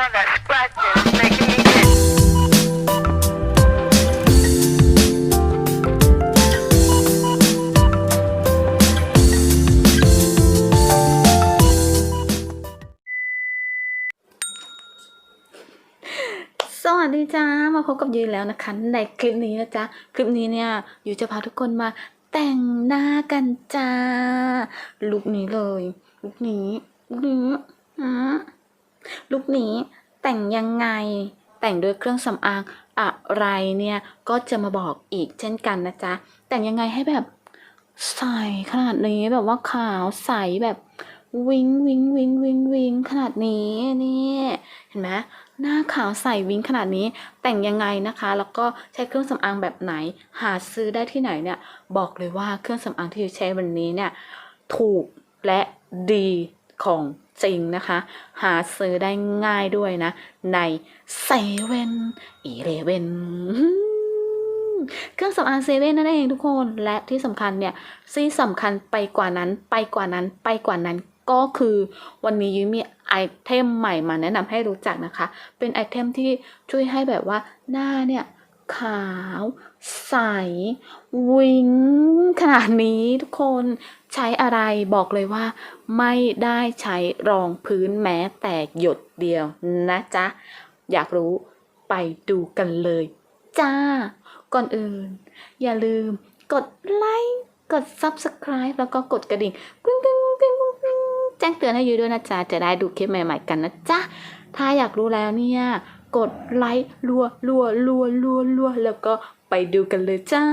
I got scratches making me itch. สวัสดีจ้า มาพบกับยูแล้วนะคะ ในคลิปนี้นะจ๊ะ คลิปนี้เนี่ยยูจะพาทุกคนมาแต่งหน้ากันจ้า ลุคนี้เลย ลุคนี้ลุคนี้ฮะ ลุคนี้แต่งยังไงแต่งด้วยเครื่องสำอางอะไรเนี่ยก็จะมาบอกอีกเช่นกันนะจ๊ะ แต่งยังไงให้แบบใสขนาดนี้แบบว่าขาวใสแบบวิงวิงวิงวิงวิงขนาดนี้นี่เห็นไหมหน้าขาวใสวิ้งขนาดนี้แต่งยังไงนะคะ แล้วก็ใช้เครื่องสำอางแบบไหน หาซื้อได้ที่ไหนเนี่ย บอกเลยว่าเครื่องสำอางที่ใช้วันนี้เนี่ย ถูกและดี ของจริงนะคะ หาซื้อได้ง่ายด้วยนะ ในเซเว่นอีเลเว่นเครื่องสำอางเซเว่นนั่นเองทุกคนและที่สำคัญเนี่ยที่สำคัญไปกว่านั้นไปกว่านั้นไปกว่านั้นก็คือวันนี้ยุ้ยมีไอเทมใหม่มาแนะนำให้รู้จักนะคะ เป็นไอเทมที่ช่วยให้แบบว่าหน้าเนี่ย ขาว ใส วิงขนาดนี้ทุกคนใช้อะไรบอกเลยว่า ไม่ได้ใช้รองพื้นแม้แต่หยดเดียวนะจ๊ะ อยากรู้ไปดูกันเลย จ้า ก่อนอื่น อย่าลืมกดไลค์กด Subscribe แล้วก็กดกระดิ่งกริ๊งกริ๊งกริ๊งกริ๊งแจ้งเตือนให้ยูด้วยนะจ๊ะ จะได้ดูคลิปใหม่ ๆ กันนะจ๊ะ ถ้าอยากรู้แล้วเนี่ย กดไลค์รัวรัวรัวรัวรัวแล้วก็ไปดูกันเลยจ้า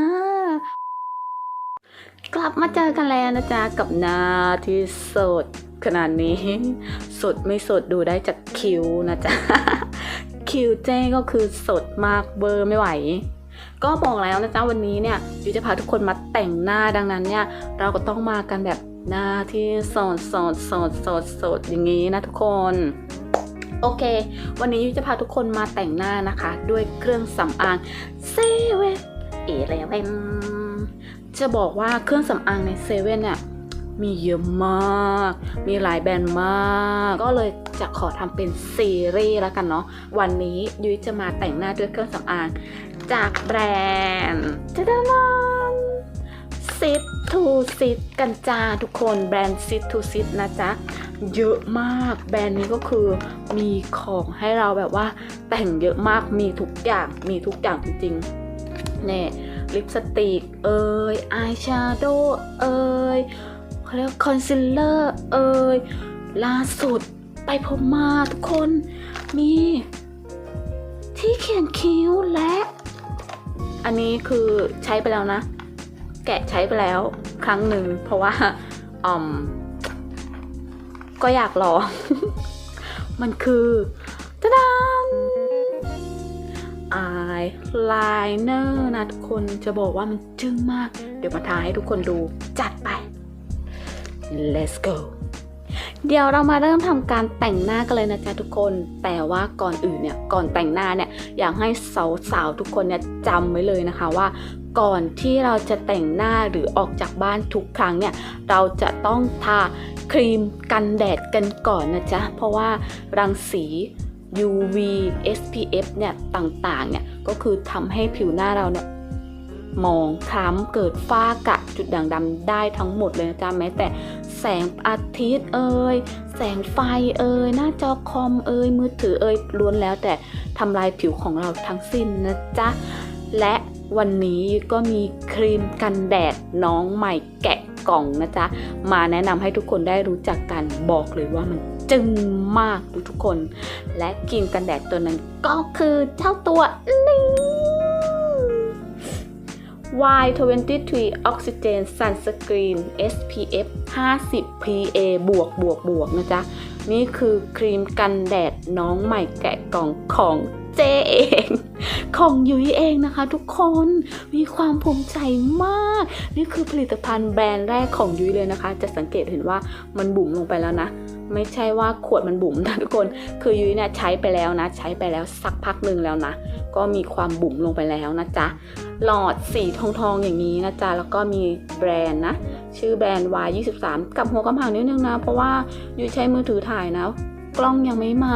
กลับมาเจอกันแล้วนะจ๊ะ กับหน้าที่สดขนาดนี้ สดไม่สดดูได้จากคิวนะจ๊ะ คิวเจ้ก็คือสดมากเบอร์ไม่ไหวก็บอกแล้วนะจ๊ะวันนี้เนี่ยยูจะพาทุกคนมาแต่งหน้าดังนั้นเนี่ย เราก็ต้องมากันแบบหน้าที่สดสดสดสดสดอย่างนี้นะทุกคน โอเค วันนี้ยูจะพาทุกคนมาแต่งหน้านะคะ ด้วยเครื่องสำอางเซเว่นเอเลเวนจะบอกว่าเครื่องสำอางในเซเว่นเนี่ยมีเยอะมาก มีหลายแบรนด์มาก ก็เลยจะขอทำเป็นซีรีส์แล้วกันเนาะ วันนี้ยุ้ยจะมาแต่งหน้าด้วยเครื่องสำอาง จากแบรนด์จะดานาซิท ทูซิทกันจ้าทุกคนแบรนด์ซิททูซิทนะจ๊ะ เยอะมากแบรนด์นี้ก็คือมีของให้เราแบบว่า แต่งเยอะมากมีทุกอย่างมีทุกอย่างจริงๆเนี่ยลิปสติกเอ่ยอายแชโดว์เอ่ยเขาเรียกคอนซีลเลอร์เอ่ยล่าสุดไปพบมาทุกคนมีที่เขียนคิ้วและ อันนี้คือใช้ไปแล้วนะ แกะใช้ไปแล้วครั้งหนึ่ง เพราะว่าอมก็อยากลอง มันคือตะดานอายไลเนอร์นะทุกคนจะบอกว่ามันจึ้งมาก เดี๋ยวมาทาให้ทุกคนดูจัดไป let's go เดี๋ยวเรามาเริ่มทำการแต่งหน้ากันเลยนะจ๊ะทุกคน แต่ว่าก่อนอื่นเนี่ย ก่อนแต่งหน้าเนี่ย อยากให้สาวๆทุกคนเนี่ยจำไว้เลยนะคะว่า ก่อนที่เราจะแต่งหน้าหรือออกจากบ้านทุกครั้งเนี่ยเราจะต้องทาครีมกันแดดกันก่อนนะจ๊ะ เพราะว่ารังสี UV SPF เนี่ยต่างๆเนี่ยก็คือทำให้ผิวหน้าเราเนี่ยมองคล้ำเกิดฝ้ากะจุดด่างดำได้ทั้งหมดเลยนะจ๊ะแม้แต่แสงอาทิตย์เอ่ยแสงไฟเอ่ยหน้าจอคอมเอ่ยมือถือเอ่ยล้วนแล้วแต่ทำลายผิวของเราทั้งสิ้นนะจ๊ะและ วันนี้ก็มีครีมกันแดดน้องใหม่แกะกล่องนะจ๊ะ มาแนะนำให้ทุกคนได้รู้จักกันบอกเลยว่ามันจึงมากทุกคน และครีมกันแดดตัวนั้นก็คือเจ้าตัวนี้ Y23 Oxygen Sunscreen SPF 50 PA บวกบวกบวกนะจ๊ะ นี่คือครีมกันแดดน้องใหม่แกะกล่องของ เจเอง ของยุ้ยเองนะคะ ทุกคนมีความภูมิใจมาก นี่คือผลิตภัณฑ์แบรนด์แรกของยุ้ยเลยนะคะ จะสังเกตเห็นว่ามันบุ๋มลงไปแล้วนะ ไม่ใช่ว่าขวดมันบุ๋มนะทุกคน คือยุ้ยเนี่ยใช้ไปแล้วนะ ใช้ไปแล้วสักพักหนึ่งแล้วนะ ก็มีความบุ๋มลงไปแล้วนะจ๊ะหลอดสีทองทองๆอย่างนี้นะจ๊ะ แล้วก็มีแบรนด์นะ ชื่อแบรนด์ Y23 กับหัวกำหังนิดนึงนะ เพราะว่ายุ้ยใช้มือถือถ่ายนะ กล้องยังไม่มา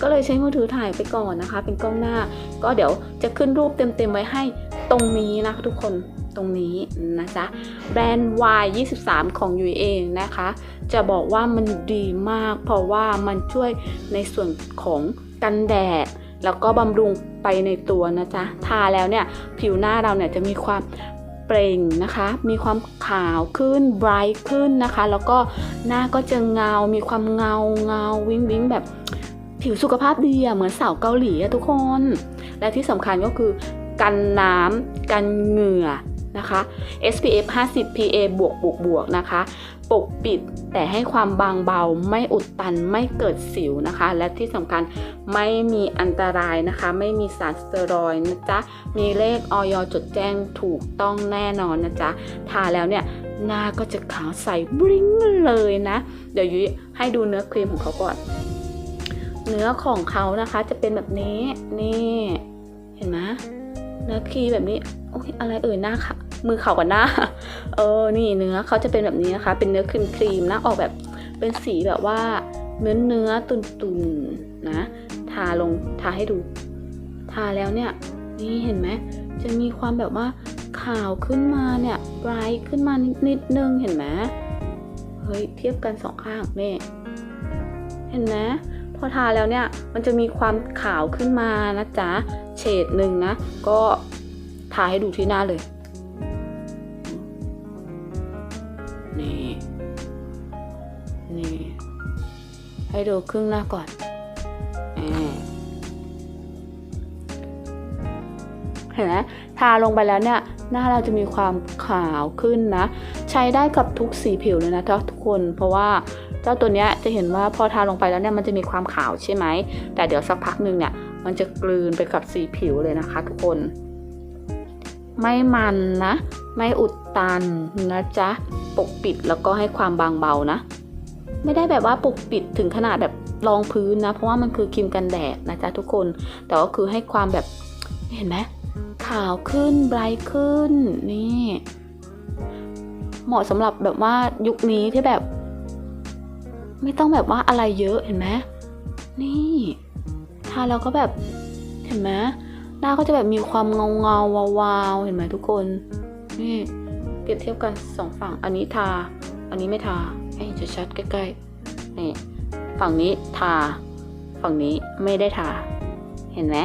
ก็เลยใช้มือถือถ่ายไปก่อนนะคะ เป็นกล้องหน้า ก็เดี๋ยวจะขึ้นรูปเต็มๆไว้ให้ตรงนี้นะคะทุกคนตรงนี้นะจ๊ะแบรนด์ Y23 ของยูเองนะคะ จะบอกว่ามันดีมาก เพราะว่ามันช่วยในส่วนของกันแดด แล้วก็บำรุงไปในตัวนะจ๊ะ ทาแล้วเนี่ย ผิวหน้าเราเนี่ยจะมีความ ล่งนะคะ มีความขาวขึ้นไบรท์ขึ้นนะคะ แล้วก็หน้าก็จะเงา มีความเงาเงาวิ้งวิ้งแบบผิวสุขภาพดีอะเหมือนสาวเกาหลีอะทุกคน และที่สำคัญก็คือ กันน้ำกันเหงื่อ นะคะ SPF 50 PA บวกบวกบวกนะคะ ปกปิดแต่ให้ความบางเบาไม่อุดตันไม่เกิดสิวนะคะ และที่สำคัญไม่มีอันตรายนะคะ ไม่มีสารสเตียรอยด์นะจ๊ะ มีเลขออยจดแจ้งถูกต้องแน่นอนนะจ๊ะ ทาแล้วเนี่ยหน้าก็จะขาวใสบริ้งเลยนะ เดี๋ยวยุ้ยให้ดูเนื้อครีมของเขาก่อน เนื้อของเขานะคะจะเป็นแบบนี้นี่เห็นไหม เนื้อครีมแบบนี้โอ้ยอะไรเอ่ยหน้าค่ะ มือเข่ากับหน้า เออ นี่เนื้อเขาจะเป็นแบบนี้นะคะ เป็นเนื้อครีมครีมนะ ออกแบบเป็นสีแบบว่าเนื้อเนื้อตุนตุนๆนะ ทาลงทาให้ดู ทาแล้วเนี่ย นี่เห็นไหม จะมีความแบบว่าขาวขึ้นมาเนี่ยไบรท์ขึ้นมานิดนิดนึงเห็นไหมเฮ้ยเทียบกันสองข้างนี่เห็นไหม อทาแล้วเนี่ยมันจะมีความขาวขึ้นมานะจ๊ะเฉดหนึ่งนะ ก็ทาให้ดูที่หน้าเลยนี่นี่ให้ดูครึ่งหน้าก่อนเห็นไหมทาลงไปแล้วเนี่ยหน้าเราจะมีความขาวขึ้นนะ ใช้ได้กับทุกสีผิวเลยนะทุกคนเพราะว่า เจ้าตัวเนี้ยจะเห็นว่าพอทาลงไปแล้วเนี่ยมันจะมีความขาวใช่ไหม แต่เดี๋ยวสักพักหนึ่งเนี่ยมันจะกลืนไปกับสีผิวเลยนะคะ ทุกคน ไม่มันนะ ไม่อุดตันนะจ๊ะ ปกปิดแล้วก็ให้ความบางเบานะ ไม่ได้แบบว่าปกปิดถึงขนาดแบบรองพื้นนะ เพราะว่ามันคือครีมกันแดดนะจ๊ะทุกคน แต่ก็คือให้ความแบบเห็นไหมขาวขึ้นไบรท์ขึ้นนี่ เหมาะสำหรับแบบว่ายุคนี้ที่แบบ ไม่ต้องแบบว่าอะไรเยอะเห็นไหมนี่ทาแล้วก็แบบเห็นไหมหน้าก็จะแบบมีความเงาเงาวาวาวเห็นไหมทุกคน นี่เปรียบเทียบกันสองฝั่งอันนี้ทา อันนี้ไม่ทาให้จะชัดๆใกล้ๆนี่ฝั่งนี้ทา ฝั่งนี้ไม่ได้ทา เห็นไหม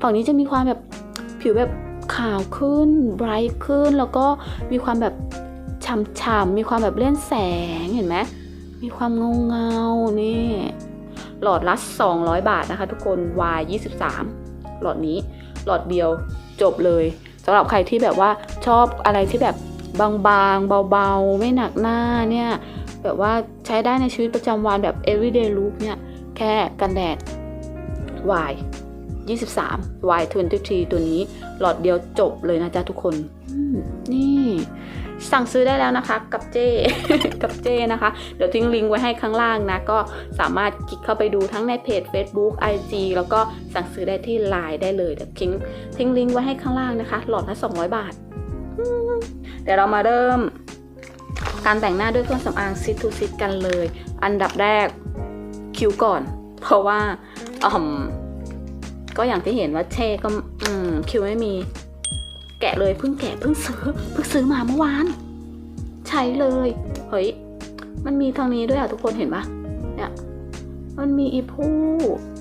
ฝั่งนี้จะมีความแบบผิวแบบขาวขึ้นไบรท์ขึ้น แล้วก็มีความแบบฉ่ำๆมีความแบบเล่นแสงเห็นไหม มีความเงาเงาๆนี่หลอดละ200 บาทนะคะ ทุกคน Y 23หลอดนี้หลอดเดียวจบเลยสำหรับใครที่แบบว่าชอบอะไรที่แบบบางๆ เบาๆ ไม่หนักหน้าเนี่ย แบบว่าใช้ได้ในชีวิตประจำวันแบบ everyday look เนี่ย แค่กันแดด Y 23 Y 23ตัวนี้ หลอดเดียวจบเลยนะจ๊ะทุกคน นี่ สั่งซื้อได้แล้วนะคะ กับเจกับเจนะคะ เดี๋ยวทิ้งลิงก์ไว้ให้ข้างล่างนะ ก็สามารถคลิกเข้าไปดูทั้งในเพจ Facebook IG แล้วก็สั่งซื้อได้ที่ Line ได้เลยเดี๋ยวทิ้งทิ้งลิงก์ไว้ให้ข้างล่างนะคะ หลอดละ200 บาท เดี๋ยวเรามาเริ่ม การแต่งหน้าด้วยเครื่องสำอางซิทูซิตกันเลย อันดับแรกคิ้วก่อน เพราะว่าอืมก็อย่างที่เห็นว่าเช่ก็อืมคิ้วไม่มี กะเลยเพิ่งแกะเพิ่งซื้อเพิ่งซื้อมาเมื่อวาน ใช้เลยเฮ้ยมันมีทางนี้ด้วยอะทุกคนเห็นปะเนี่ยมันมีอีพู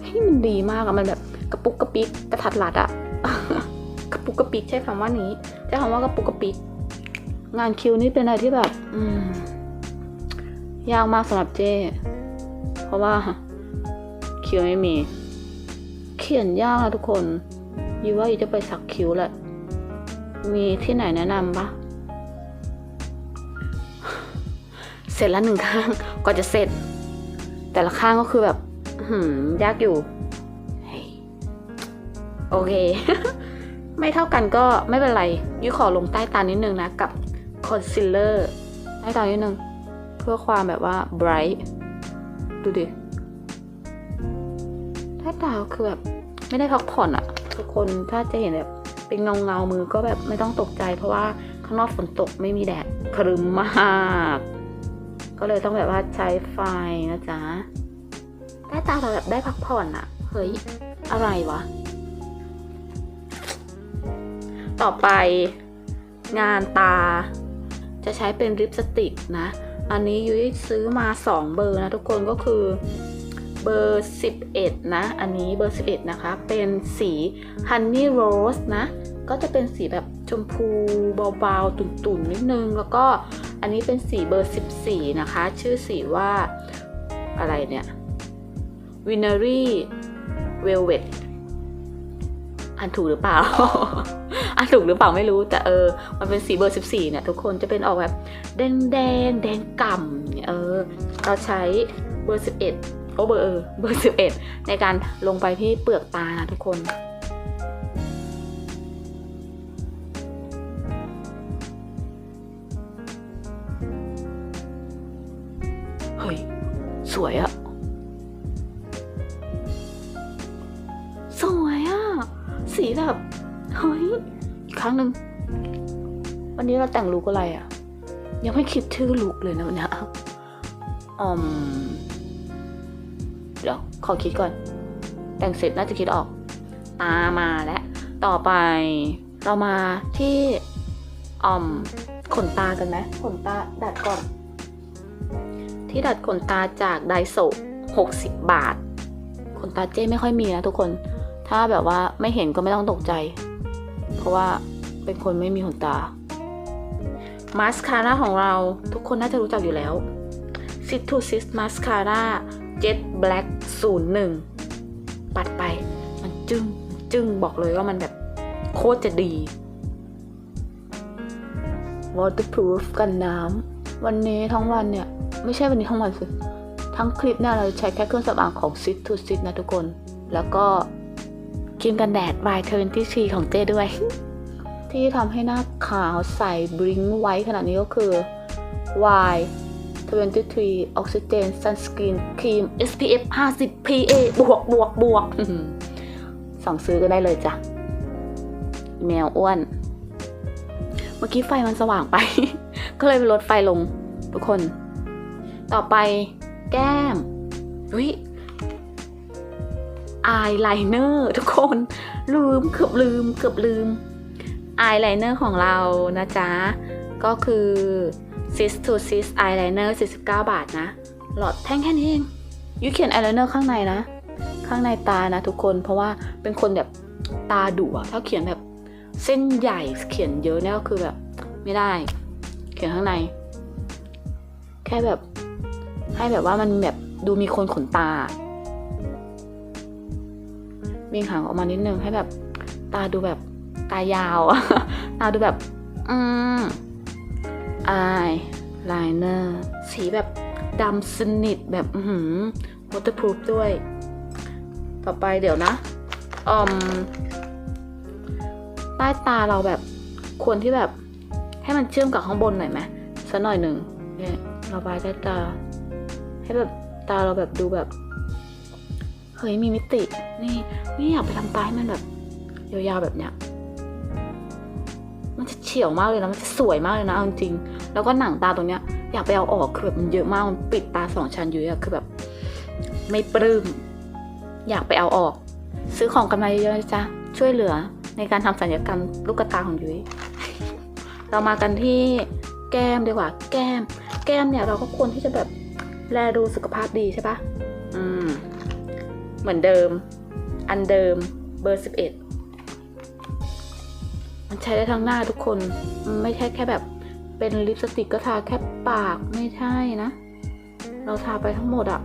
ให้ยมันดีมากอะมันแบบกระปุกกระปิกกระทัดรัดอะกระปุกกระปิกใช้คำว่านี้ใช้คำว่ากระปุกกระปิกงานคิวนี่เป็นอะไรที่แบบ อืมยากมากสำหรับเจ้เพราะว่าคิวไม่มี เขียนยากนะทุกคนยีว่าอีจะไปสักคิวแหละ มีที่ไหนแนะนำปะเสร็จแล้วหนึ่งข้างก็จะเสร็จ แต่ละข้างก็คือแบบหือยากอยู่โอเค ไม่เท่ากันก็ไม่เป็นไรยุ้ยขอลงใต้ตานิดนึงนะ กับคอนซีลเลอร์ใต้ตานิดนึง เพื่อความแบบว่า bright ดูดิใต้ตาคือแบบ ไม่ได้พักผ่อนอะทุกคนถ้าจะเห็นแบบ เป็นเงาเงามือก็แบบไม่ต้องตกใจ เพราะว่าข้างนอกฝนตกไม่มีแดดครึมมาก ก็เลยต้องแบบว่าใช้ไฟนะจ๊ะใใต้ตาเราแบบได้พักผ่อนอะเฮ้ย อะไรวะ ต่อไปงานตา จะใช้เป็นลิปสติกนะ อันนี้ยุ้ยซื้อมา 2 เบอร์นะทุกคนก็คือ เบอร์ 11 นะ อันนี้เบอร์ 11 นะคะ เป็นสี Honey Rose นะ ก็จะเป็นสีแบบชมพูเบาๆ ตุ่นๆ นิดนึง แล้วก็อันนี้เป็นสีเบอร์ 14 นะคะ ชื่อสีว่าอะไรเนี่ย Winery Velvet อ่านถูกหรือเปล่าอ่านถูกหรือเปล่าไม่รู้ แต่เออ มันเป็นสีเบอร์ 14 เนี่ย ทุกคนจะเป็นออกแบบแดงแดงแดงก่ำเนี่ยเออ เราใช้เบอร์ 11 โอ้เบอร์เบออเบเอร์11ในการลงไปที่เปลือกตานะทุกคนเฮ้ยสวยอะสวยอะสีแบบเฮ้ยอีกครั้งหนึ่งวันนี้เราแต่งลุกอะไรอะยังไม่คิดชื่อลุกเลยนะวันนี้อืมเดี๋ยว ขอคิดก่อน แต่งเสร็จน่าจะคิดออกตามาแล้วต่อไปเรามาที่อ่อมขนตากันไหมขนตาดัดก่อน ที่ดัดขนตาจากไดโซ60 บาท ขนตาเจ้ไม่ค่อยมีนะทุกคน ถ้าแบบว่าไม่เห็นก็ไม่ต้องตกใจ เพราะว่าเป็นคนไม่มีขนตา มาสคาร่าของเราทุกคนน่าจะรู้จักอยู่แล้ว s i t to Sis Mascara Jet Black 01 ปัดไป มันจึ้งจึ้งบอกเลยว่ามันแบบโคตรจะดี waterproof กันน้ำ วันนี้ทั้งวันเนี่ย ไม่ใช่วันนี้ทั้งวันสิทั้งคลิปเนี่ยเราใช้แค่เครื่องสำอางของ Sit to Sit นะทุกคน แล้วก็ครีมกันแดด by 23ของเจ้ด้วย ที่ทำให้หน้าขาวใสบริ้งไว้ขนาดนี้ก็คือ Y 23 Oxygen Sunscreen Cream SPF 50 PA บวกบวกบวกสั่งซื้อก็ได้เลยจ้ะ แมวอ้วน เมื่อกี้ไฟมันสว่างไป ก็เลยลดไฟลงทุกคน ต่อไปแก้มวิอายไลเนอร์ทุกคน ลืมเกือบลืมเกือบลืมอายไลเนอร์ของเรานะจ๊ะ ก็คือ Sis to Sis Eyeliner 49 บาทนะ หลอดแท่งแค่นี้เองยุ้ยเขียนอายไลเนอร์ข้างในนะ ข้างในตานะทุกคน เพราะว่าเป็นคนแบบตาดุอะถ้าเขียนแบบเส้นใหญ่เขียนเยอะเนี่ยก็คือแบบ ไม่ได้ เขียนข้างใน แค่แบบ ให้แบบว่ามันแบบดูมีคนขนตาเบี่งหางออกมานิดนึงให้แบบ ตาดูแบบตายาว ตาดูแบบ อืม อายไลเนอร์สีแบบดำสนิทแบบอือหือ waterproof ด้วย ต่อไปเดี๋ยวนะอืมใต้ตาเราแบบควรที่แบบให้มันเชื่อมกับข้างบนหน่อยไหมสักหน่อยหนึ่งเนี่ยระบายใต้ตา ให้แบบตาเราแบบดูแบบเฮ้ยมีมิติ นี่ไม่อยากไปทำตาให้มันแบบยาวๆแบบเนี้ย ฉียวมากเลยนะมันจะสวยมากเลยนะเอาจริงแล้วก็หนังตาตรงเนี้ยอยากไปเอาออกคือแบบมันเยอะมากมันปิดตาสองชั้นอยู่อะคือแบบ ไม่ปลื้มอยากไปเอาออก ซื้อของกันมาเยอะๆจ๊ะช่วยเหลือในการทำสัญญกรรมลูกตาของยุ้ยเรามากันที่แก้มดีกว่า แก้ม แก้มเนี่ยเราก็ควรที่จะแบบแลดูสุขภาพดีใช่ปะอืม เหมือนเดิม อันเดิมเบอร์สิบเอ็ด มันใช้ได้ทั้งหน้าทุกคนมันไม่ใช่แค่แบบเป็นลิปสติกก็ทาแค่ปากไม่ใช่นะ เราทาไปทั้งหมดอะ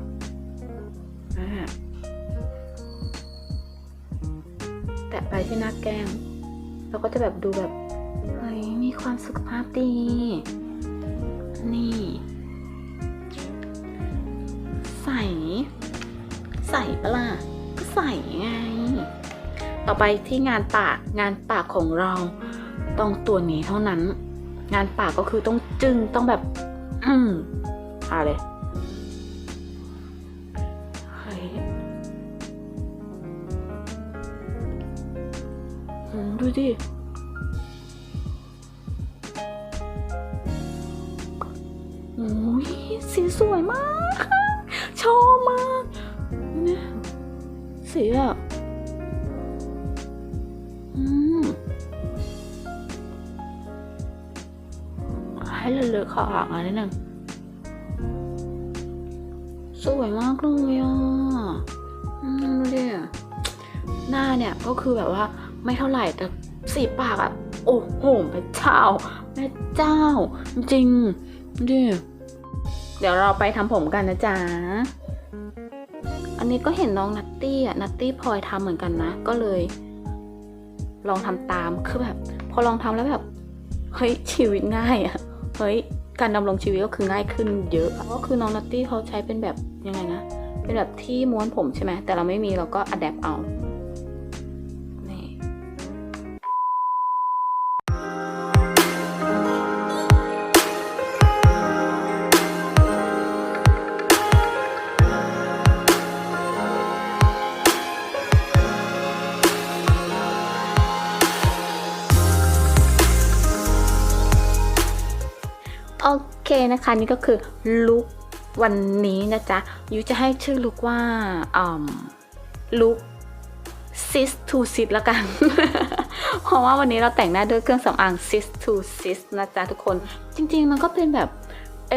อะแตะไปที่หน้าแก้ม เราก็จะแบบดูแบบ เฮ้ย มีความสุขภาพดี นี่ ใส่ ใส่ปะล่ะก็ใส่ไง ต่อไปที่งานปากงานปากของเราต้องตัวนี้เท่านั้น งานปากก็คือต้องจึ้งต้องแบบ อืมอาเลยเฮ้ยอืมดูดิโอ้ยสีสวยมากชอบมากนสีอะ ขออ่างอันนิดนึงสวยมากเลยอะอืมดูดิหน้าเนี่ยก็คือแบบว่าไม่เท่าไหร่แต่สีปากอะโอ้โหพระเจ้าแม่เจ้า จริงดิเดี๋ยวเราไปทำผมกันนะจ๊ะ อันนี้ก็เห็นน้องนัตตี้อะ นัตตี้พลอยทำเหมือนกันนะ ก็เลย ลองทำตาม คือแบบ พอลองทำแล้วแบบ เฮ้ย ชีวิตง่ายอะ เฮ้ย การดำรงชีวิตก็คือง่ายขึ้นเยอะอะก็คือน้องนัตตี้เขาใช้เป็นแบบยังไงนะ เป็นแบบที่ม้วนผมใช่ไหมแต่เราไม่มีเราก็อัดแอปเอา นะคะนี่ก็คือลุควันนี้นะจ๊ะยูจะให้ชื่อลุคว่าลุคซิสทูซิสละกัน เพราะว่าวันนี้เราแต่งหน้าด้วยเครื่องสำอางซิสทูซิสนะจ๊ะทุกคน จริงๆ มันก็เป็นแบบ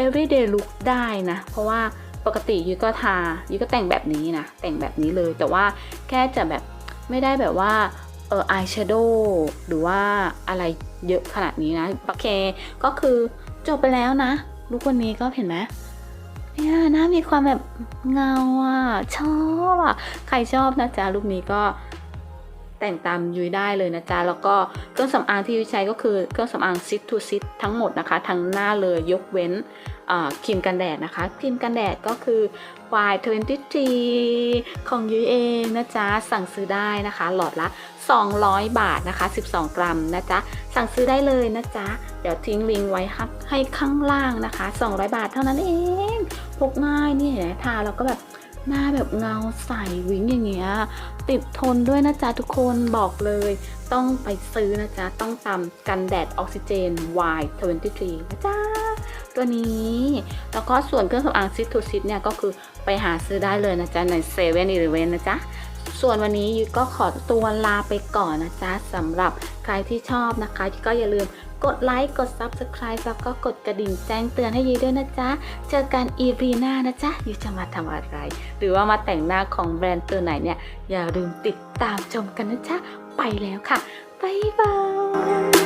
everyday look ได้นะ เพราะว่าปกติยูก็ทายูก็แต่งแบบนี้นะ แต่งแบบนี้เลย แต่ว่าแค่จะแบบไม่ได้แบบว่าเอออายแชโดว์หรือว่าอะไรเยอะขนาดนี้นะ โอเค ก็คือจบไปแล้วนะ ลุควันนี้ก็เห็นไหมเนี่ยหน้ามีความแบบเงาอะ ชอบอะ ใครชอบนะจ๊ะลุคนี้ก็แต่งตามยุ้ยได้เลยนะจ๊ะ แล้วก็เครื่องสำอางที่ยุ้ยใช้ก็คือเครื่องสำอางซิททูซิททั้งหมดนะคะ ทั้งหน้าเลยยกเว้นครีมกันแดดนะคะ ครีมกันแดดก็คือ Y23 ของยุ้ยเองนะจ๊ะ สั่งซื้อได้นะคะ หลอดละ 200 บาทนะคะ 12 กรัมนะจ๊ะ สั่งซื้อได้เลยนะจ๊ะ เดี๋ยวทิ้งลิงก์ไว้ให้ข้างล่างนะคะ 200 บาทเท่านั้นเอง พกง่ายนี่เห็นไหมทาแล้วก็แบบหน้าแบบเงาใสวิ้งอย่างเงี้ย ติดทนด้วยนะจ๊ะทุกคนบอกเลย ต้องไปซื้อนะจ๊ะ ต้องตามกันแดดออกซิเจน Y23 นะจ๊ะ ตัวนี้ แล้วก็ส่วนเครื่องสำอางซิทูซิตเนี่ยก็คือ ไปหาซื้อได้เลยนะจ๊ะในเซเว่นอีเลเวนนะจ๊ะส่วนวันนี้ยุ้ยก็ขอตัวลาไปก่อนนะจ๊ะสำหรับใครที่ชอบนะคะก็อย่าลืมกดไลค์กด Subscribe แล้วก็กดกระดิ่งแจ้งเตือนให้ยุ้ยด้วยนะจ๊ะ เจอกันอีพีหน้านะจ๊ะยุ้ยจะมาทำอะไร หรือว่ามาแต่งหน้าของแบรนด์ตัวไหนเนี่ย อย่าลืมติดตามชมกันนะจ๊ะ ไปแล้วค่ะ บ๊ายบาย